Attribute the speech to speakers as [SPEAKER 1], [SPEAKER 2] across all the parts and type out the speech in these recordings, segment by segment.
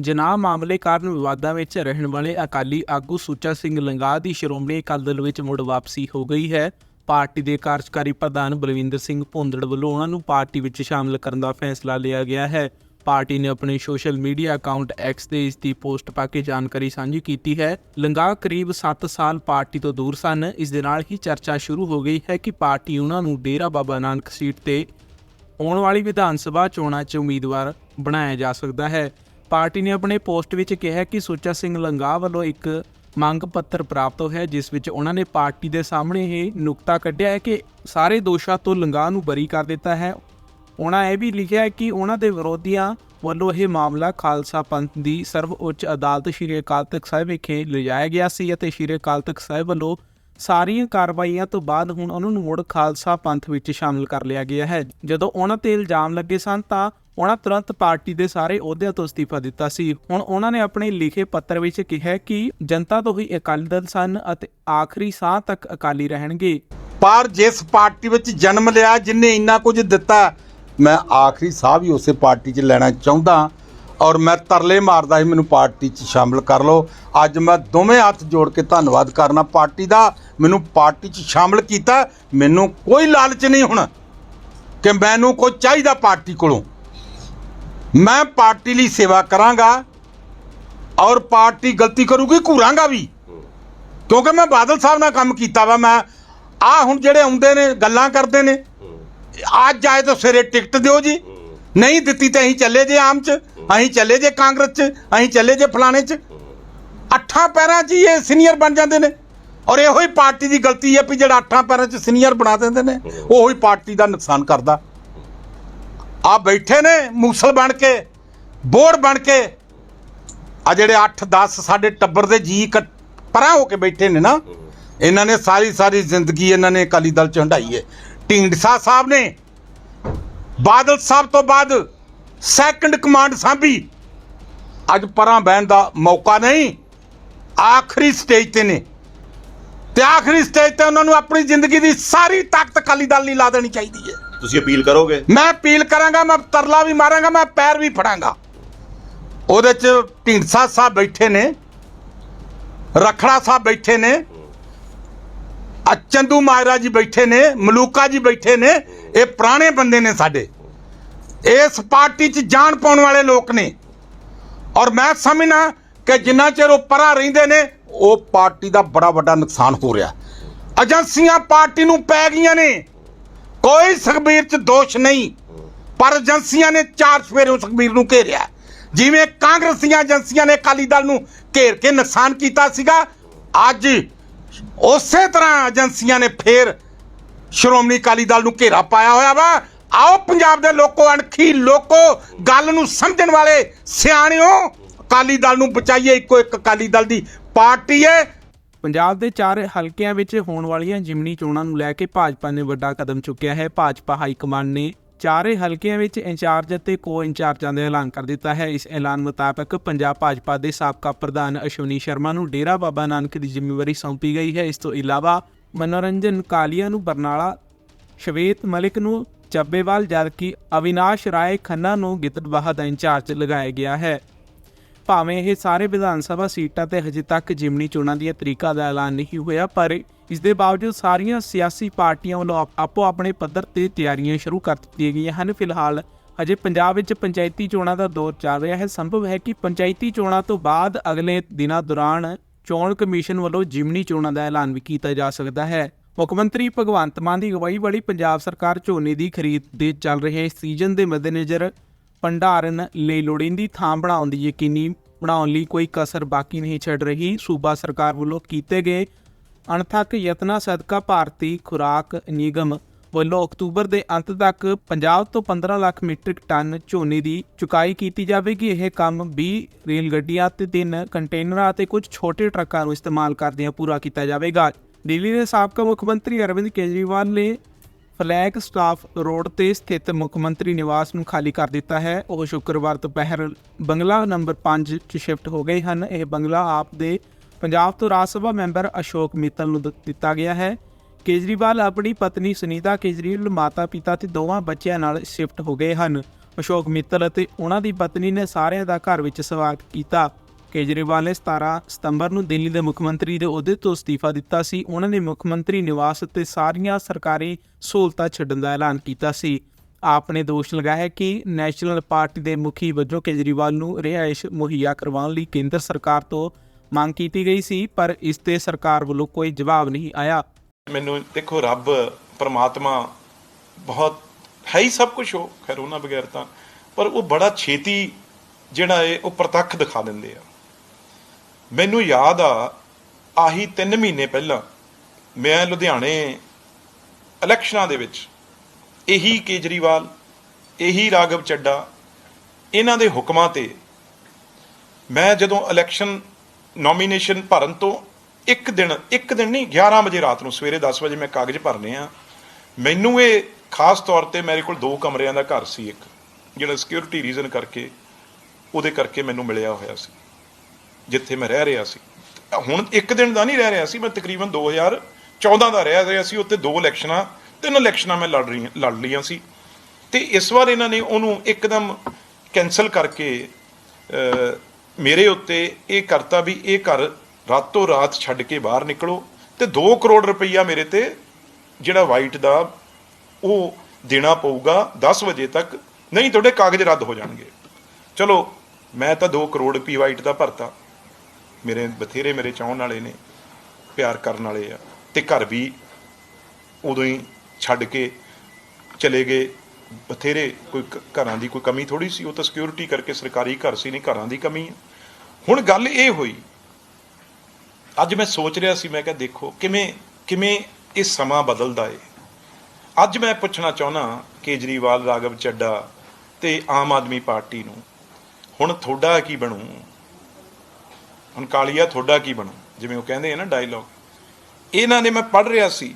[SPEAKER 1] ਜਨਾਹ ਮਾਮਲੇ ਕਾਰਨ ਵਿਵਾਦਾਂ ਵਿੱਚ ਰਹਿਣ ਵਾਲੇ ਅਕਾਲੀ ਆਗੂ ਸੁੱਚਾ ਸਿੰਘ ਲੰਗਾ ਦੀ ਸ਼੍ਰੋਮਣੀ ਅਕਾਲੀ ਦਲ ਵਿੱਚ ਮੁੜ ਵਾਪਸੀ ਹੋ ਗਈ ਹੈ। ਪਾਰਟੀ ਦੇ ਕਾਰਜਕਾਰੀ ਪ੍ਰਧਾਨ ਬਲਵਿੰਦਰ ਸਿੰਘ ਭੁੰਦੜ ਵੱਲੋਂ ਉਹਨਾਂ ਨੂੰ ਪਾਰਟੀ ਵਿੱਚ ਸ਼ਾਮਲ ਕਰਨ ਦਾ ਫੈਸਲਾ ਲਿਆ ਗਿਆ ਹੈ। ਪਾਰਟੀ ਨੇ ਆਪਣੇ ਸੋਸ਼ਲ ਮੀਡੀਆ ਅਕਾਊਂਟ X ਤੇ ਇਸ ਦੀ ਪੋਸਟ ਪਾ ਕੇ ਜਾਣਕਾਰੀ ਸਾਂਝੀ ਕੀਤੀ ਹੈ। ਲੰਗਾ ਕਰੀਬ 7 ਸਾਲ ਪਾਰਟੀ ਤੋਂ ਦੂਰ ਸਨ। ਇਸ ਦੇ ਨਾਲ ਹੀ ਚਰਚਾ ਸ਼ੁਰੂ ਹੋ ਗਈ ਹੈ ਕਿ ਪਾਰਟੀ ਉਹਨਾਂ ਨੂੰ ਡੇਰਾ ਬਾਬਾ ਨਾਨਕ ਸੀਟ ਤੇ ਆਉਣ ਵਾਲੀ ਵਿਧਾਨ ਸਭਾ ਚੋਣਾਂ 'ਚ ਉਮੀਦਵਾਰ ਬਣਾਇਆ ਜਾ ਸਕਦਾ ਹੈ। ਪਾਰਟੀ ਨੇ ਆਪਣੇ ਪੋਸਟ ਵਿੱਚ ਕਿਹਾ ਕਿ ਸੁੱਚਾ ਸਿੰਘ ਲੰਗਾ ਵੱਲੋਂ ਇੱਕ ਮੰਗ ਪੱਤਰ ਪ੍ਰਾਪਤ ਹੋਇਆ ਜਿਸ ਵਿੱਚ ਉਹਨਾਂ ਨੇ ਪਾਰਟੀ ਦੇ ਸਾਹਮਣੇ ਇਹ ਨੁਕਤਾ ਕੱਢਿਆ ਹੈ ਕਿ ਸਾਰੇ ਦੋਸ਼ਾਂ ਤੋਂ ਲੰਗਾ ਨੂੰ ਬਰੀ ਕਰ ਦਿੱਤਾ ਹੈ। ਉਹਨਾਂ ਇਹ ਵੀ ਲਿਖਿਆ ਹੈ ਕਿ ਉਹਨਾਂ ਦੇ ਵਿਰੋਧੀਆਂ ਵੱਲੋਂ ਇਹ ਮਾਮਲਾ ਖਾਲਸਾ ਪੰਥ ਦੀ ਸਰਵਉੱਚ ਅਦਾਲਤ ਸ਼੍ਰੀ ਅਕਾਲ ਤਖਤ ਸਾਹਿਬ ਵਿਖੇ ਲਿਜਾਇਆ ਗਿਆ ਸੀ ਅਤੇ ਸ਼੍ਰੀ ਅਕਾਲ ਤਖਤ ਸਾਹਿਬ ਵੱਲੋਂ ਸਾਰੀਆਂ ਕਾਰਵਾਈਆਂ ਤੋਂ ਬਾਅਦ ਹੁਣ ਉਹਨਾਂ ਨੂੰ ਮੁੜ ਖਾਲਸਾ ਪੰਥ ਵਿੱਚ ਸ਼ਾਮਲ ਕਰ ਲਿਆ ਗਿਆ ਹੈ। ਜਦੋਂ ਉਹਨਾਂ ਤੇ ਇਲਜ਼ਾਮ ਲੱਗੇ ਸਨ ਤਾਂ ਉਹਨਾਂ ਤੁਰੰਤ ਪਾਰਟੀ ਦੇ ਸਾਰੇ ਅਹੁਦਿਆਂ ਤੋਂ ਅਸਤੀਫਾ ਦਿੱਤਾ ਸੀ। ਹੁਣ ਉਹਨਾਂ ਨੇ ਆਪਣੇ ਲਿਖੇ ਪੱਤਰ ਵਿੱਚ ਕਿਹਾ ਕਿ ਜਨਤਾ ਤੋਂ ਹੀ ਅਕਾਲੀ ਦਲ ਸਨ ਅਤੇ ਆਖਰੀ ਸਾਹ ਤੱਕ ਅਕਾਲੀ ਰਹਿਣਗੇ।
[SPEAKER 2] ਪਰ ਜਿਸ ਪਾਰਟੀ ਵਿੱਚ ਜਨਮ ਲਿਆ, ਜਿਨੇ ਇੰਨਾ ਕੁਝ ਦਿੱਤਾ, ਮੈਂ ਆਖਰੀ ਸਾਹ ਵੀ ਉਸੇ ਪਾਰਟੀ 'ਚ ਲੈਣਾ ਚਾਹੁੰਦਾ ਔਰ ਮੈਂ ਤਰਲੇ ਮਾਰਦਾ ਸੀ ਮੈਨੂੰ ਪਾਰਟੀ 'ਚ ਸ਼ਾਮਲ ਕਰ ਲਓ। ਅੱਜ ਮੈਂ ਦੋਵੇਂ ਹੱਥ ਜੋੜ ਕੇ ਧੰਨਵਾਦ ਕਰਨਾ ਪਾਰਟੀ ਦਾ। ਮੈਨੂੰ ਪਾਰਟੀ 'ਚ ਸ਼ਾਮਲ ਕੀਤਾ, ਮੈਨੂੰ ਕੋਈ ਲਾਲਚ ਨਹੀਂ ਹੁਣ ਕਿ ਮੈਨੂੰ ਕੋਈ ਚਾਹੀਦਾ ਪਾਰਟੀ ਕੋਲੋਂ। ਮੈਂ ਪਾਰਟੀ ਲਈ ਸੇਵਾ ਕਰਾਂਗਾ ਔਰ ਪਾਰਟੀ ਗਲਤੀ ਕਰੂਗੀ, ਘੂਰਾਂਗਾ ਵੀ। ਕਿਉਂਕਿ ਮੈਂ ਬਾਦਲ ਸਾਹਿਬ ਨਾਲ ਕੰਮ ਕੀਤਾ ਵਾ, ਮੈਂ ਆ ਹੁਣ ਜਿਹੜੇ ਆਉਂਦੇ ਨੇ, ਗੱਲਾਂ ਕਰਦੇ ਨੇ, ਅੱਜ ਆਏ ਤਾਂ ਸਵੇਰੇ ਟਿਕਟ ਦਿਓ ਜੀ। ਨਹੀਂ ਦਿੱਤੀ ਤਾਂ ਅਸੀਂ ਚੱਲੇ ਜੇ ਆਮ ਚ, ਅਸੀਂ ਚੱਲੇ ਜੇ ਕਾਂਗਰਸ ਚ, ਅਸੀਂ ਚੱਲੇ ਜੇ ਫਲਾਣੇ ਚ। ਅੱਠਾਂ ਪੈਰਾਂ 'ਚ ਹੀ ਇਹ ਸੀਨੀਅਰ ਬਣ ਜਾਂਦੇ ਨੇ। ਔਰ ਇਹੋ ਹੀ ਪਾਰਟੀ ਦੀ ਗਲਤੀ ਹੈ ਵੀ ਜਿਹੜਾ ਅੱਠਾਂ ਪੈਰਾਂ 'ਚ ਸੀਨੀਅਰ ਬਣਾ ਦਿੰਦੇ ਨੇ, ਉਹੋ ਹੀ ਪਾਰਟੀ ਦਾ ਨੁਕਸਾਨ ਕਰਦਾ। ਆ ਬੈਠੇ ਨੇ ਮੂਸਲ ਬਣ ਕੇ ਬੋੜ ਬਣ ਕੇ। ਆ ਜਿਹੜੇ 8 10 ਸਾਡੇ ਟੱਬਰ ਦੇ ਜੀ ਇਕੱਠ- ਪਰਾਂ ਹੋ ਕੇ ਬੈਠੇ ਨੇ ਨਾ, ਇਹਨਾਂ ਨੇ ਸਾਰੀ ਸਾਰੀ ਜ਼ਿੰਦਗੀ ਇਹਨਾਂ ਨੇ ਅਕਾਲੀ ਦਲ ਚ ਹੰਡਾਈ ਹੈ ਢੀਂਡਸਾ ਸਾਹਿਬ ਨੇ, ਬਾਦਲ ਸਾਹਿਬ ਤੋਂ ਬਾਅਦ ਸੈਕੰਡ ਕਮਾਂਡ ਸਾਂਭੀ। ਅੱਜ ਪਰਾਂ ਬਹਿਣ ਦਾ ਮੌਕਾ ਨਹੀਂ, ਆਖਰੀ ਸਟੇਜ ਤੇ ਨੇ। ਤੇ ਆਖਰੀ ਸਟੇਜ ਤੇ ਉਹਨਾਂ ਨੂੰ ਆਪਣੀ ਜ਼ਿੰਦਗੀ ਦੀ ਸਾਰੀ ਤਾਕਤ ਅਕਾਲੀ ਦਲ ਲਈ ਲਾ ਦੇਣੀ ਚਾਹੀਦੀ ਹੈ
[SPEAKER 3] ਤੁਸੀਂ ਅਪੀਲ ਕਰੋਗੇ?
[SPEAKER 2] ਮੈਂ ਅਪੀਲ ਕਰਾਂਗਾ, ਮੈਂ ਤਰਲਾ ਵੀ ਮਾਰਾਂਗਾ, ਮੈਂ ਪੈਰ ਵੀ ਫੜਾਂਗਾ। ਉਹਦੇ ਚ ਢੀਂਡਸਾ ਸਾਹਿਬ ਬੈਠੇ ਨੇ, ਰਖੜਾ ਸਾਹਿਬ ਬੈਠੇ ਨੇ ਆ ਚੰਦੂ ਮਾਇਰਾ ਜੀ ਬੈਠੇ ਨੇ, ਮਲੂਕਾ ਜੀ ਬੈਠੇ ਨੇ, ਇਹ ਪੁਰਾਣੇ ਬੰਦੇ ਨੇ ਸਾਡੇ। ਇਸ ਪਾਰਟੀ 'ਚ ਜਾਣ ਪਾਉਣ ਵਾਲੇ ਲੋਕ ਨੇ। ਔਰ ਮੈਂ ਸਮਝਣਾ ਕਿ ਜਿੰਨਾ ਚਿਰ ਉਹ ਪਰਾਂ ਰਹਿੰਦੇ ਨੇ, ਉਹ ਪਾਰਟੀ ਦਾ ਬੜਾ ਵੱਡਾ ਨੁਕਸਾਨ ਹੋ ਰਿਹਾ। ਏਜੰਸੀਆਂ ਪਾਰਟੀ ਨੂੰ ਪੈ ਗਈਆਂ ਨੇ। ਕੋਈ ਸੁਖਬੀਰ 'ਚ ਦੋਸ਼ ਨਹੀਂ। ਪਰ ਏਜੰਸੀਆਂ ਨੇ ਚਾਰ ਸਵੇਰੇ ਸੁਖਬੀਰ ਨੂੰ ਘੇਰਿਆ। ਜਿਵੇਂ ਕਾਂਗਰਸੀਆਂ ਏਜੰਸੀਆਂ ਨੇ ਅਕਾਲੀ ਦਲ ਨੂੰ ਘੇਰ ਕੇ ਨੁਕਸਾਨ ਕੀਤਾ ਸੀਗਾ, ਅੱਜ ਉਸੇ ਤਰ੍ਹਾਂ ਏਜੰਸੀਆਂ ਨੇ ਫੇਰ ਸ਼੍ਰੋਮਣੀ ਅਕਾਲੀ ਦਲ ਨੂੰ ਘੇਰਾ ਪਾਇਆ ਹੋਇਆ ਵਾ। ਆਓ ਪੰਜਾਬ ਦੇ ਲੋਕੋ, ਅਣਖੀ ਲੋਕੋ, ਗੱਲ ਨੂੰ ਸਮਝਣ ਵਾਲੇ ਸਿਆਣਿਓ, ਅਕਾਲੀ ਦਲ ਨੂੰ ਬਚਾਈਏ। ਇੱਕੋ ਇੱਕ ਅਕਾਲੀ ਦਲ ਦੀ ਪਾਰਟੀ ਹੈ
[SPEAKER 1] ਪੰਜਾਬ ਦੇ ਚਾਰ ਹਲਕਿਆਂ ਵਿੱਚ ਹੋਣ ਵਾਲੀਆਂ ਜਿਮਨੀ ਚੋਣਾਂ ਨੂੰ ਲੈ ਕੇ ਭਾਜਪਾ ਨੇ ਵੱਡਾ ਕਦਮ ਚੁੱਕਿਆ ਹੈ। ਭਾਜਪਾ ਹਾਈ ਕਮਾਂਡ ਨੇ ਚਾਰੇ ਹਲਕਿਆਂ ਵਿੱਚ ਇੰਚਾਰਜ ਅਤੇ ਕੋ ਇੰਚਾਰਜਾਂ ਦਾ ਐਲਾਨ ਕਰ ਦਿੱਤਾ ਹੈ। ਇਸ ਐਲਾਨ ਮੁਤਾਬਕ ਪੰਜਾਬ ਭਾਜਪਾ ਦੇ ਸਾਬਕਾ ਪ੍ਰਧਾਨ ਅਸ਼ਵਨੀ ਸ਼ਰਮਾ ਨੂੰ ਡੇਰਾ ਬਾਬਾ ਨਾਨਕ ਦੀ ਜ਼ਿੰਮੇਵਾਰੀ ਸੌਂਪੀ ਗਈ ਹੈ। ਇਸ ਤੋਂ ਇਲਾਵਾ ਮਨੋਰੰਜਨ ਕਾਲੀਆ ਨੂੰ ਬਰਨਾਲਾ, ਸ਼ਵੇਤ ਮਲਿਕ ਨੂੰ ਚੱਬੇਵਾਲ, ਜਦਕਿ ਅਵਿਨਾਸ਼ ਰਾਏ ਖੰਨਾ ਨੂੰ ਗਿੱਦੜਬਾਹਾ ਦਾ ਇੰਚਾਰਜ ਲਗਾਇਆ ਗਿਆ ਹੈ। ਭਾਵੇਂ ਇਹ ਸਾਰੇ ਵਿਧਾਨ ਸਭਾ ਸੀਟਾਂ ਤੇ ਹਜੇ ਤੱਕ ਜਿਮਨੀ ਚੋਣਾਂ ਦੀਆਂ ਤਰੀਕਾਂ ਦਾ ਐਲਾਨ ਨਹੀਂ ਹੋਇਆ, ਪਰ ਇਸ ਦੇ ਬਾਵਜੂਦ ਸਾਰੀਆਂ ਸਿਆਸੀ ਪਾਰਟੀਆਂ ਵੱਲੋਂ ਆਪੋ ਆਪਣੇ ਪੱਧਰ ਤੇ ਤਿਆਰੀਆਂ ਸ਼ੁਰੂ ਕਰ ਦਿੱਤੀਆਂ ਗਈਆਂ ਹਨ। ਫਿਲਹਾਲ ਹਜੇ ਪੰਜਾਬ ਵਿੱਚ ਪੰਚਾਇਤੀ ਚੋਣਾਂ ਦਾ ਦੌਰ ਚੱਲ ਰਿਹਾ ਹੈ। ਸੰਭਵ ਹੈ ਕਿ ਪੰਚਾਇਤੀ ਚੋਣਾਂ ਤੋਂ ਬਾਅਦ ਅਗਲੇ ਦਿਨਾਂ ਦੌਰਾਨ ਚੋਣ ਕਮਿਸ਼ਨ ਵੱਲੋਂ ਜਿਮਨੀ ਚੋਣਾਂ ਦਾ ਐਲਾਨ ਵੀ ਕੀਤਾ ਜਾ ਸਕਦਾ ਹੈ। ਮੁੱਖ ਮੰਤਰੀ ਭਗਵੰਤ ਮਾਨ ਦੀ ਅਗਵਾਈ ਵਾਲੀ ਪੰਜਾਬ ਸਰਕਾਰ ਝੋਨੇ ਦੀ ਖਰੀਦ ਦੇ ਚੱਲ ਰਹੇ ਸੀਜ਼ਨ ਦੇ ਮੱਦੇਨਜ਼ਰ ਭੰਡਾਰਨ ਲਈ ਲੋੜੀਂਦੀ ਥਾਂ ਬਣਾਉਣ ਦੀ ਯਕੀਨੀ ਬਣਾਉਣ ਲਈ ਕੋਈ ਕਸਰ ਬਾਕੀ ਨਹੀਂ ਛੱਡ ਰਹੀ। ਸੂਬਾ ਸਰਕਾਰ ਵੱਲੋਂ ਕੀਤੇ ਗਏ ਅਣਥੱਕ ਯਤਨਾਂ ਸਦਕਾ ਭਾਰਤੀ ਖੁਰਾਕ ਨਿਗਮ ਵੱਲੋਂ ਅਕਤੂਬਰ ਦੇ ਅੰਤ ਤੱਕ 50 ਤੋਂ 15 ਲੱਖ ਮੀਟ੍ਰਿਕ ਟਨ ਝੋਨੇ ਦੀ ਚੁਕਾਈ ਕੀਤੀ ਜਾਵੇਗੀ। ਇਹ ਕੰਮ 20 ਰੇਲ ਗੱਡੀਆਂ ਤੇ ਤਿੰਨ ਕੰਟੇਨਰਾਂ ਅਤੇ ਕੁਝ ਛੋਟੇ ਟਰੱਕਾਂ ਨੂੰ ਇਸਤੇਮਾਲ ਕਰਦਿਆਂ ਪੂਰਾ ਕੀਤਾ ਜਾਵੇਗਾ। ਦਿੱਲੀ ਦੇ ਸਾਬਕਾ ਮੁੱਖ ਮੰਤਰੀ ਅਰਵਿੰਦ ਕੇਜਰੀਵਾਲ ਨੇ ਫਲੈਗ ਸਟਾਫ ਰੋਡ ਤੇ ਸਥਿਤ ਮੁੱਖ ਮੰਤਰੀ ਨਿਵਾਸ ਨੂੰ ਖਾਲੀ ਕਰ ਦਿੱਤਾ ਹੈ। ਉਹ ਸ਼ੁੱਕਰਵਾਰ ਦੁਪਹਿਰ ਬੰਗਲਾ ਨੰਬਰ 5 ਚ ਸ਼ਿਫਟ ਹੋ ਗਏ ਹਨ। ਇਹ ਬੰਗਲਾ ਆਪ ਦੇ ਪੰਜਾਬ ਤੋਂ ਰਾਜ ਸਭਾ ਮੈਂਬਰ ਅਸ਼ੋਕ ਮਿੱਤਲ ਨੂੰ ਦਿੱਤਾ ਗਿਆ ਹੈ। ਕੇਜਰੀਵਾਲ ਆਪਣੀ ਪਤਨੀ ਸੁਨੀਤਾ ਕੇਜਰੀਵਾਲ ਮਾਤਾ ਪਿਤਾ ਤੇ ਦੋਵਾਂ ਬੱਚਿਆਂ ਨਾਲ ਸ਼ਿਫਟ ਹੋ ਗਏ ਹਨ। ਅਸ਼ੋਕ ਮਿੱਤਲ ਅਤੇ ਉਹਨਾਂ ਦੀ ਪਤਨੀ ਨੇ ਸਾਰਿਆਂ ਦਾ ਘਰ ਵਿੱਚ ਸਵਾਗਤ ਕੀਤਾ। ਕੇਜਰੀਵਾਲ ਨੇ 17 ਸਤੰਬਰ ਨੂੰ ਦਿੱਲੀ ਦੇ ਮੁੱਖ ਮੰਤਰੀ ਦੇ ਅਹੁਦੇ ਤੋਂ ਅਸਤੀਫਾ ਦਿੱਤਾ ਸੀ। ਉਹਨਾਂ ਨੇ ਮੁੱਖ ਮੰਤਰੀ ਨਿਵਾਸ ਅਤੇ ਸਾਰੀਆਂ ਸਰਕਾਰੀ ਸਹੂਲਤਾਂ ਛੱਡਣ ਦਾ ਐਲਾਨ ਕੀਤਾ ਸੀ। ਆਪ ਨੇ ਦੋਸ਼ ਲਗਾਇਆ ਕਿ ਨੈਸ਼ਨਲ ਪਾਰਟੀ ਦੇ ਮੁਖੀ ਵਜੋਂ ਕੇਜਰੀਵਾਲ ਨੂੰ ਰਿਹਾਇਸ਼ ਮੁਹੱਈਆ ਕਰਵਾਉਣ ਲਈ ਕੇਂਦਰ ਸਰਕਾਰ ਤੋਂ ਮੰਗ ਕੀਤੀ ਗਈ ਸੀ, ਪਰ ਇਸ ਤੇ ਸਰਕਾਰ ਵੱਲੋਂ ਕੋਈ ਜਵਾਬ ਨਹੀਂ ਆਇਆ।
[SPEAKER 3] ਮੈਨੂੰ ਦੇਖੋ, ਰੱਬ, ਪਰਮਾਤਮਾ ਬਹੁਤ ਹੈ ਹੀ ਸਭ ਕੁਝ ਉਹ, ਖੈਰ ਉਹਨਾਂ ਬਗੈਰ ਤਾਂ, ਪਰ ਉਹ ਬੜਾ ਛੇਤੀ ਜਿਹੜਾ ਹੈ ਉਹ ਪ੍ਰਤੱਖ ਦਿਖਾ ਦਿੰਦੇ ਆ। ਮੈਨੂੰ ਯਾਦ ਆ, ਆਹੀ 3 ਮਹੀਨੇ ਪਹਿਲਾਂ ਮੈਂ ਲੁਧਿਆਣੇ ਇਲੈਕਸ਼ਨਾਂ ਦੇ ਵਿੱਚ ਇਹੀ ਕੇਜਰੀਵਾਲ, ਇਹੀ ਰਾਘਵ ਚੱਡਾ, ਇਹਨਾਂ ਦੇ ਹੁਕਮਾਂ ਤੇ ਮੈਂ ਜਦੋਂ ਇਲੈਕਸ਼ਨ ਨੋਮੀਨੇਸ਼ਨ ਭਰਨ ਤੋਂ ਇੱਕ ਦਿਨ ਇੱਕ ਦਿਨ ਨਹੀਂ 11 ਵਜੇ ਰਾਤ ਨੂੰ, ਸਵੇਰੇ 10 ਵਜੇ ਮੈਂ ਕਾਗਜ਼ ਭਰਨੇ ਆ, ਮੈਨੂੰ ਇਹ ਖਾਸ ਤੌਰ ਤੇ ਮੇਰੇ ਕੋਲ ਦੋ ਕਮਰਿਆਂ ਦਾ ਘਰ ਸੀ ਇੱਕ, ਜਿਹੜਾ ਸਿਕਿਉਰਿਟੀ ਰੀਜ਼ਨ ਕਰਕੇ, ਉਹਦੇ ਕਰਕੇ ਮੈਨੂੰ ਮਿਲਿਆ ਹੋਇਆ ਸੀ। ਜਿੱਥੇ ਮੈਂ ਰਹਿ ਰਿਹਾ ਸੀ। ਹੁਣ ਇੱਕ ਦਿਨ ਦਾ ਨਹੀਂ ਰਹਿ ਰਿਹਾ ਸੀ, ਮੈਂ ਤਕਰੀਬਨ 2014 ਦਾ ਰਹਿ ਰਿਹਾ ਸੀ, ਉੱਥੇ ਦੋ ਇਲੈਕਸ਼ਨਾਂ, ਤਿੰਨ ਇਲੈਕਸ਼ਨਾਂ ਮੈਂ ਲੜ ਰਹੀ ਲੜ ਲਈਆਂ ਸੀ। ਤੇ ਇਸ ਵਾਰ ਇਹਨਾਂ ਨੇ ਉਹਨੂੰ ਇੱਕਦਮ ਕੈਨਸਲ ਕਰਕੇ ਮੇਰੇ ਉੱਤੇ ਇਹ ਕਰਤਾ ਵੀ ਇਹ ਘਰ ਰਾਤੋਂ ਰਾਤ ਛੱਡ ਕੇ ਬਾਹਰ ਨਿਕਲੋ ਤੇ 2 ਕਰੋੜ ਰੁਪਈਆ ਮੇਰੇ ਤੇ ਜਿਹੜਾ ਵਾਈਟ ਦਾ ਉਹ ਦੇਣਾ ਪਊਗਾ 10 ਵਜੇ ਤੱਕ, ਨਹੀਂ ਤੁਹਾਡੇ ਕਾਗਜ਼ ਰੱਦ ਹੋ ਜਾਣਗੇ। ਚਲੋ, ਮੈਂ ਤਾਂ 2 ਕਰੋੜ ਪੀ ਵਾਈਟ ਦਾ ਭਰਤਾ। ਮੇਰੇ ਬਥੇਰੇ ਮੇਰੇ ਚਾਹਣ ਵਾਲੇ ਨੇ, ਪਿਆਰ ਕਰਨ ਵਾਲੇ ਆ। ਤੇ ਘਰ ਵੀ ਉਦੋਂ ਹੀ ਛੱਡ ਕੇ ਚਲੇ ਗਏ। ਬਥੇਰੇ ਕੋਈ ਘਰਾਂ ਦੀ ਕੋਈ ਕਮੀ ਥੋੜੀ ਸੀ, ਉਹ ਤਾਂ ਸਿਕਿਉਰਿਟੀ ਕਰਕੇ ਸਰਕਾਰੀ ਘਰ ਸੀ ਨਹੀਂ ਘਰਾਂ ਦੀ ਕਮੀ ਹੈ ਹੁਣ ਗੱਲ ਇਹ ਹੋਈ, ਅੱਜ ਮੈਂ ਸੋਚ ਰਿਹਾ ਸੀ, ਮੈਂ ਕਿਹਾ ਦੇਖੋ ਕਿਵੇਂ ਕਿਵੇਂ ਇਹ ਸਮਾਂ ਬਦਲਦਾ ਏ। ਅੱਜ ਮੈਂ ਪੁੱਛਣਾ ਚਾਹੁੰਦਾ ਕੇਜਰੀਵਾਲ, ਰਾਘਵ ਚੱਡਾ ਤੇ ਆਮ ਆਦਮੀ ਪਾਰਟੀ ਨੂੰ, ਹੁਣ ਤੁਹਾਡਾ ਕੀ ਬਣੂ? ਹੁਣ ਕਾਲੀਆ ਤੁਹਾਡਾ ਕੀ ਬਣੂ? ਜਿਵੇਂ ਉਹ ਕਹਿੰਦੇ ਆ ਨਾ ਡਾਇਲੌਗ ਇਹਨਾਂ ਨੇ ਮੈਂ ਪੜ੍ਹ ਰਿਹਾ ਸੀ।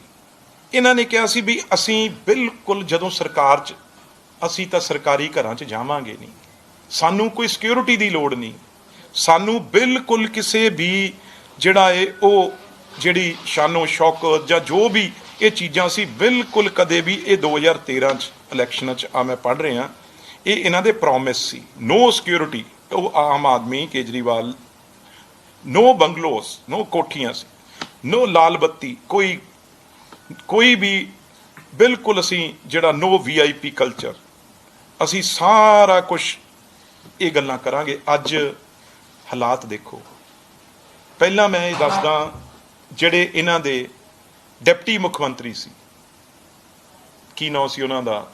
[SPEAKER 3] ਇਹਨਾਂ ਨੇ ਕਿਹਾ ਸੀ ਵੀ ਅਸੀਂ ਬਿਲਕੁਲ ਜਦੋਂ ਸਰਕਾਰ 'ਚ ਅਸੀਂ ਤਾਂ ਸਰਕਾਰੀ ਘਰਾਂ 'ਚ ਜਾਵਾਂਗੇ ਨਹੀਂ। ਸਾਨੂੰ ਕੋਈ ਸਿਕਿਉਰਿਟੀ ਦੀ ਲੋੜ ਨਹੀਂ। ਸਾਨੂੰ ਬਿਲਕੁਲ ਕਿਸੇ ਵੀ ਜਿਹੜਾ ਏ ਉਹ ਜਿਹੜੀ ਸ਼ਾਨੋ, ਸ਼ੌਕਤ ਜਾਂ ਜੋ ਵੀ ਇਹ ਚੀਜ਼ਾਂ ਸੀ, ਬਿਲਕੁਲ ਕਦੇ ਵੀ ਇਹ 2013 ਚ ਇਲੈਕਸ਼ਨ ਚ ਆ ਮੈਂ ਪੜ੍ਹ ਰਿਹਾ। ਇਹ ਇਹਨਾਂ ਦੇ ਪ੍ਰੋਮਿਸ ਸੀ। ਨੋ ਸਿਕਿਉਰਿਟੀ ਉਹ ਆਮ ਆਦਮੀ ਕੇਜਰੀਵਾਲ ਨੋ ਬੰਗਲੋਸ ਨੋ ਕੋਠੀਆਂ ਸੀ ਨੋ ਲਾਲ ਬੱਤੀ, ਕੋਈ ਕੋਈ ਵੀ ਬਿਲਕੁਲ ਅਸੀਂ ਜਿਹੜਾ ਨੋ ਵੀਆਈਪੀ ਕਲਚਰ ਅਸੀਂ ਸਾਰਾ ਕੁਝ ਇਹ ਗੱਲਾਂ ਕਰਾਂਗੇ। ਅੱਜ ਹਾਲਾਤ ਦੇਖੋ। ਪਹਿਲਾਂ ਮੈਂ ਇਹ ਦੱਸਦਾ ਜਿਹੜੇ ਇਹਨਾਂ ਦੇ ਡਿਪਟੀ ਮੁੱਖ ਮੰਤਰੀ ਸੀ, ਕੀ ਨਾਂ ਸੀ ਉਹਨਾਂ ਦਾ?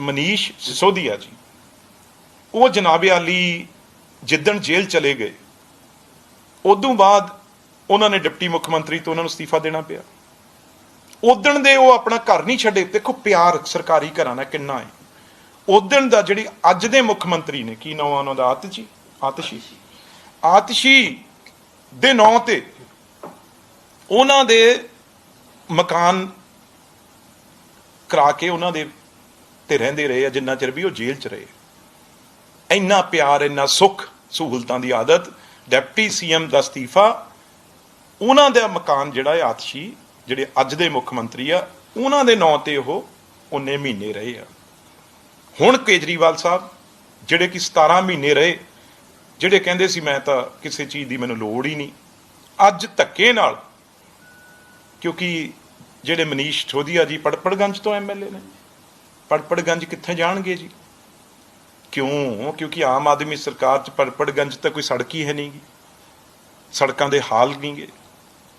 [SPEAKER 3] ਮਨੀਸ਼ ਸਿਸੋਦੀਆ ਜੀ। ਉਹ ਜਨਾਬ ਆਲੀ ਜਿੱਦਣ ਜੇਲ੍ਹ ਚਲੇ ਗਏ ਉਦੋਂ ਬਾਅਦ ਉਹਨਾਂ ਨੇ ਡਿਪਟੀ ਮੁੱਖ ਮੰਤਰੀ ਤੋਂ ਉਹਨਾਂ ਨੂੰ ਅਸਤੀਫਾ ਦੇਣਾ ਪਿਆ। ਉਦਣ ਦੇ ਉਹ ਆਪਣਾ ਘਰ ਨਹੀਂ ਛੱਡੇ। ਦੇਖੋ, ਪਿਆਰ ਸਰਕਾਰੀ ਘਰਾਂ ਨਾਲ ਕਿੰਨਾ ਹੈ। ਉਦਣ ਦਾ ਜਿਹੜੀ ਅੱਜ ਦੇ ਮੁੱਖ ਮੰਤਰੀ ਨੇ, ਕੀ ਨਾਮ ਉਹਨਾਂ ਦਾ? ਆਤਸ਼ੀ? ਆਤਸ਼ੀ। ਆਤਸ਼ੀ ਦੇ ਨਾਂ ਤੇ ਉਹਨਾਂ ਦੇ ਮਕਾਨ ਕਰਾ ਕੇ ਉਹਨਾਂ ਦੇ ਤੇ ਰਹਿੰਦੇ ਰਹੇ ਆ, ਜਿੰਨਾ ਚਿਰ ਵੀ ਉਹ ਜੇਲ੍ਹ 'ਚ ਰਹੇ। ਇੰਨਾ ਪਿਆਰ, ਇੰਨਾ ਸੁੱਖ ਸਹੂਲਤਾਂ ਦੀ ਆਦਤ ਡਿਪਟੀ ਸੀਐਮ ਦਾ ਅਸਤੀਫਾ, ਉਹਨਾਂ ਦਾ ਮਕਾਨ ਜਿਹੜਾ ਹੈ ਆਤਸ਼ੀ, ਜਿਹੜੇ ਅੱਜ ਦੇ ਮੁੱਖ ਮੰਤਰੀ ਆ, ਉਹਨਾਂ ਦੇ ਨਾਂ ਤੇ ਉਹ ਉਹਨੇ ਮਹੀਨੇ ਰਹੇ ਆ। ਹੁਣ ਕੇਜਰੀਵਾਲ ਸਾਹਿਬ, ਜਿਹੜੇ ਕਿ 17 ਮਹੀਨੇ ਰਹੇ, ਜਿਹੜੇ ਕਹਿੰਦੇ ਸੀ ਮੈਂ ਤਾਂ ਕਿਸੇ ਚੀਜ਼ ਦੀ ਮੈਨੂੰ ਲੋੜ ਹੀ ਨਹੀਂ, ਅੱਜ ਧੱਕੇ ਨਾਲ, ਕਿਉਂਕਿ ਜਿਹੜੇ ਮਨੀਸ਼ ਠੋਦੀਆ ਜੀ ਪੜਪੜਗੰਜ ਤੋਂ ਐਮਐਲਏ ਨੇ, ਪੜਪੜਗੰਜ ਕਿੱਥੇ ਜਾਣਗੇ ਜੀ? ਕਿਉਂ? ਕਿਉਂਕਿ ਆਮ ਆਦਮੀ ਸਰਕਾਰ ਚ ਪੜਪੜਗੰਜ ਤਾਂ ਕੋਈ ਸੜਕ ਹੀ ਹੈ ਨਹੀਂਗੀ ਸੜਕਾਂ ਦੇ ਹਾਲ ਨਹੀਂਗੇ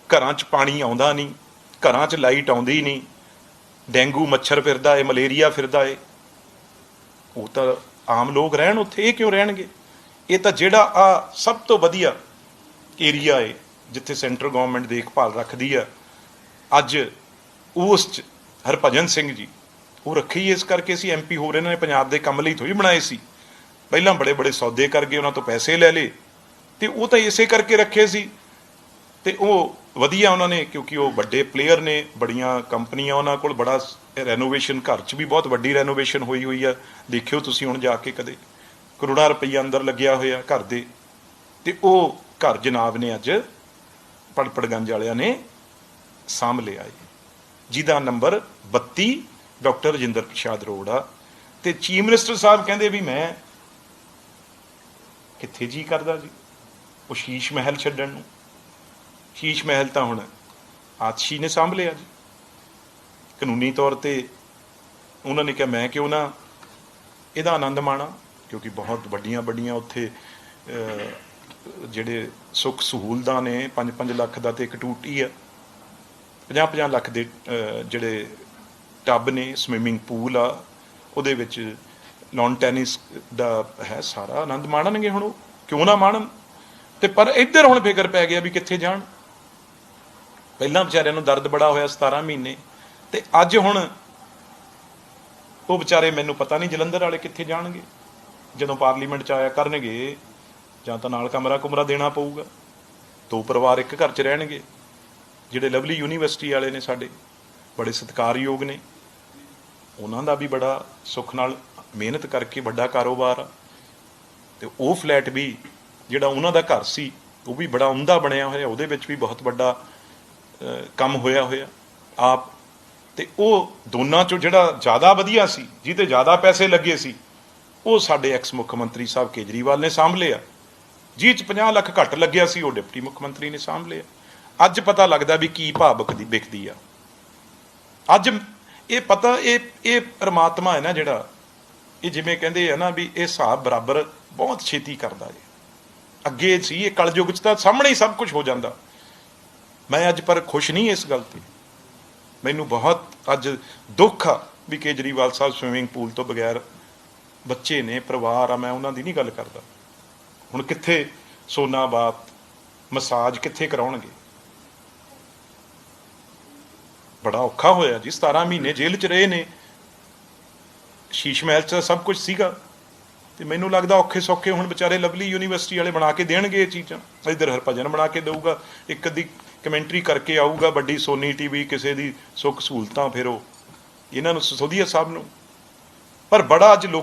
[SPEAKER 3] ਘਰਾਂ 'ਚ ਪਾਣੀ ਆਉਂਦਾ ਨਹੀਂ। ਘਰਾਂ 'ਚ ਲਾਈਟ ਆਉਂਦੀ ਨਹੀਂ। ਡੇਂਗੂ ਮੱਛਰ ਫਿਰਦਾ ਏ, ਮਲੇਰੀਆ ਫਿਰਦਾ ਏ। ਉਹ ਤਾਂ ਆਮ ਲੋਕ ਰਹਿਣ ਉੱਥੇ। ਇਹ ਕਿਉਂ ਰਹਿਣਗੇ? ਇਹ ਤਾਂ ਜਿਹੜਾ ਆ ਸਭ ਤੋਂ ਵਧੀਆ ਏਰੀਆ ਏ, ਜਿੱਥੇ ਸੈਂਟਰ ਗਵਰਨਮੈਂਟ ਦੇਖਭਾਲ ਰੱਖਦੀ ਆ, ਅੱਜ ਉਸ 'ਚ ਹਰਭਜਨ ਸਿੰਘ ਜੀ ਉਹ ਰੱਖੀ ਇਸ ਕਰਕੇ ਸੀ ਐਮਪੀ ਹੋਰ ਇਹਨਾਂ ਨੇ ਪੰਜਾਬ ਦੇ ਕੰਮ ਲਈ ਥੋੜੀ ਬਣਾਏ ਸੀ। ਪਹਿਲਾਂ ਬੜੇ ਬੜੇ ਸੌਦੇ ਕਰ ਗਏ ਉਹਨਾਂ ਤੋਂ ਪੈਸੇ ਲੈ ਲਏ ਤੇ ਉਹ ਤਾਂ ਇਸੇ ਕਰਕੇ ਰੱਖੇ ਸੀ। ਤੇ ਉਹ ਵਧੀਆ ਉਹਨਾਂ ਨੇ ਕਿਉਂਕਿ ਉਹ ਵੱਡੇ ਪਲੇਅਰ ਨੇ, ਬੜੀਆਂ ਕੰਪਨੀਆਂ ਉਹਨਾਂ ਕੋਲ, ਬੜਾ ਰੈਨੋਵੇਸ਼ਨ ਘਰ 'ਚ ਵੀ ਬਹੁਤ ਵੱਡੀ ਰੈਨੋਵੇਸ਼ਨ ਹੋਈ ਹੋਈ ਆ। ਦੇਖਿਓ ਤੁਸੀਂ ਹੁਣ ਜਾ ਕੇ ਕਦੇ। ਕਰੋੜਾਂ ਰੁਪਈਆ ਅੰਦਰ ਲੱਗਿਆ ਹੋਇਆ ਘਰ ਦੇ। ਤੇ ਉਹ ਘਰ ਜਨਾਬ ਨੇ ਅੱਜ ਪੜਪੜਗੰਜ ਵਾਲਿਆਂ ਨੇ ਸਾਂਭ ਲਿਆ ਏ। ਜਿਹਦਾ number 32 doctor Rajinder Prasad road ਆ ਤੇ ਚੀਫ ਮਿਨਿਸਟਰ ਸਾਹਿਬ ਕਹਿੰਦੇ ਵੀ ਮੈਂ ਕਿੱਥੇ ਜੀ ਕਰਦਾ ਜੀ? ਉਹ ਸ਼ੀਸ਼ ਮਹਿਲ ਛੱਡਣ ਨੂੰ। ਸ਼ੀਸ਼ ਮਹਿਲ ਤਾਂ ਹੁਣ ਆਤਸ਼ੀ ਨੇ ਸਾਂਭ ਲਿਆ ਜੀ। ਕਾਨੂੰਨੀ ਤੌਰ ਤੇ ਉਹਨਾਂ ਨੇ ਕਿਹਾ, ਮੈਂ ਕਿਉਂ ਨਾ ਇਹਦਾ ਆਨੰਦ ਮਾਣਾ, ਕਿਉਂਕਿ ਬਹੁਤ ਵੱਡੀਆਂ ਵੱਡੀਆਂ ਉੱਥੇ ਜਿਹੜੇ ਸੁੱਖ ਸਹੂਲਤਾਂ ਨੇ 5-5 ਲੱਖ ਦਾ ਤੇ ਇੱਕ ਟੂਟੀ ਆ 50-50 ਲੱਖ ਦੇ ਜਿਹੜੇ ਟੱਬ ਨੇ ਸਵਿਮਿੰਗ ਪੂਲ ਆ, ਉਹਦੇ ਵਿੱਚ ਲੌਨ ਟੈਨਿਸ ਦਾ ਹੈ ਸਾਰਾ ਆਨੰਦ ਮਾਣਨਗੇ ਹੁਣ ਉਹ। ਕਿਉਂ ਨਾ ਮਾਣਨ? ਤੇ ਪਰ ਇੱਧਰ ਹੁਣ ਫਿਕਰ ਪੈ ਗਿਆ ਵੀ ਕਿੱਥੇ ਜਾਣ। ਪਹਿਲਾਂ ਵਿਚਾਰਿਆਂ ਨੂੰ ਦਰਦ ਬੜਾ ਹੋਇਆ 17 ਮਹੀਨੇ। ਤੇ ਅੱਜ ਹੁਣ ਉਹ ਵਿਚਾਰੇ ਮੈਨੂੰ ਪਤਾ ਨਹੀਂ ਜਲੰਧਰ ਵਾਲੇ ਕਿੱਥੇ ਜਾਣਗੇ। ਜਦੋਂ ਪਾਰਲੀਮੈਂਟ ਚ ਆਇਆ ਕਰਨਗੇ, ਜਾਂ ਤਾਂ ਨਾਲ ਕਮਰਾ ਕੁਮਰਾ ਦੇਣਾ ਪਊਗਾ। ਦੋ ਪਰਿਵਾਰ ਇੱਕ ਘਰ 'ਚ ਰਹਿਣਗੇ। ਜਿਹੜੇ ਲਵਲੀ ਯੂਨੀਵਰਸਿਟੀ ਵਾਲੇ ਨੇ ਸਾਡੇ, ਬੜੇ ਸਤਿਕਾਰਯੋਗ ਨੇ। ਉਹਨਾਂ ਦਾ ਵੀ ਬੜਾ ਸੁੱਖ ਨਾਲ ਮਿਹਨਤ ਕਰਕੇ ਵੱਡਾ ਕਾਰੋਬਾਰ ਆ। ਤੇ ਉਹ ਫਲੈਟ ਵੀ ਜਿਹੜਾ ਉਹਨਾਂ ਦਾ ਘਰ ਸੀ, ਉਹ ਵੀ ਬੜਾ ਉਮਦਾ ਬਣਿਆ ਹੋਇਆ, ਉਹਦੇ ਵਿੱਚ ਵੀ ਬਹੁਤ ਵੱਡਾ ਕੰਮ ਹੋਇਆ ਹੋਇਆ। ਆਪ ਤੇ ਉਹ ਦੋਨਾਂ ਚੋਂ ਜਿਹੜਾ ਜ਼ਿਆਦਾ ਵਧੀਆ ਸੀ, ਜਿਹਦੇ ਜ਼ਿਆਦਾ ਪੈਸੇ ਲੱਗੇ ਸੀ, ਉਹ ਸਾਡੇ ਐਕਸ ਮੁੱਖ ਮੰਤਰੀ ਸਾਹਿਬ ਕੇਜਰੀਵਾਲ ਨੇ ਸਾਂਭ ਲਿਆ ਜਿਹ ਚ 50 ਲੱਖ ਘੱਟ ਲੱਗਿਆ ਸੀ, ਉਹ ਡਿਪਟੀ ਮੁੱਖ ਮੰਤਰੀ ਨੇ ਸਾਂਭ ਲਿਆ ਅੱਜ ਪਤਾ ਲੱਗਦਾ ਵੀ ਕੀ ਭਾਅ ਵਿਕਦੀ ਵਿਕਦੀ ਆ। ਅੱਜ ਇਹ ਪਤਾ, ਇਹ ਇਹ ਪਰਮਾਤਮਾ ਹੈ ਨਾ ਜਿਹੜਾ, ਇਹ ਜਿਵੇਂ ਕਹਿੰਦੇ ਆ ਨਾ ਵੀ ਇਹ ਹਿਸਾਬ ਬਰਾਬਰ ਬਹੁਤ ਛੇਤੀ ਕਰਦਾ ਹੈ ਅੱਗੇ ਸੀ, ਇਹ ਕਲਯੁਗ ਚ ਤਾਂ ਸਾਹਮਣੇ ਹੀ ਸਭ ਕੁਝ ਹੋ ਜਾਂਦਾ। ਮੈਂ ਅੱਜ ਪਰ ਖੁਸ਼ ਨਹੀਂ ਇਸ ਗੱਲ ਤੇ। ਮੈਨੂੰ ਬਹੁਤ ਅੱਜ ਦੁੱਖ ਆ ਵੀ ਕੇਜਰੀਵਾਲ ਸਾਹਿਬ ਸਵਿਮਿੰਗ ਪੂਲ ਤੋਂ ਬਗੈਰ ਬੱਚੇ ਨੇ, ਪਰਿਵਾਰ ਆ, ਮੈਂ ਉਹਨਾਂ ਦੀ ਨਹੀਂ ਗੱਲ ਕਰਦਾ। ਹੁਣ ਕਿੱਥੇ ਸੋਨਾ ਬਾਤ, ਮਸਾਜ ਕਿੱਥੇ ਕਰਾਉਣਗੇ? ਬੜਾ ਔਖਾ ਹੋਇਆ ਜੀ 17 ਮਹੀਨੇ ਜੇਲ੍ਹ 'ਚ ਰਹੇ ਨੇ। ਸ਼ੀਸ਼ ਮਹਿਲ 'ਚ ਸਭ ਕੁਝ ਸੀਗਾ। ਤੇ ਮੈਨੂੰ ਲੱਗਦਾ ਔਖੇ ਸੌਖੇ ਹੁਣ ਵਿਚਾਰੇ ਲਵਲੀ ਯੂਨੀਵਰਸਿਟੀ ਵਾਲੇ ਬਣਾ ਕੇ ਦੇਣਗੇ ਇਹ ਚੀਜ਼ਾਂ। ਇਧਰ ਹਰਭਜਨ ਬਣਾ ਕੇ ਦੇਊਗਾ, ਇੱਕ ਅੱਧੀ ਕਮੈਂਟਰੀ ਕਰਕੇ ਆਊਗਾ, ਵੱਡੀ ਸੋਨੀ ਟੀਵੀ, ਕਿਸੇ ਦੀ ਸੁੱਖ ਸਹੂਲਤਾਂ ਫਿਰ ਉਹ, ਇਹਨਾਂ ਨੂੰ ਸਸੋਦੀਆ ਸਾਹਿਬ ਨੂੰ। ਪਰ ਬੜਾ ਅੱਜ ਲੋਕ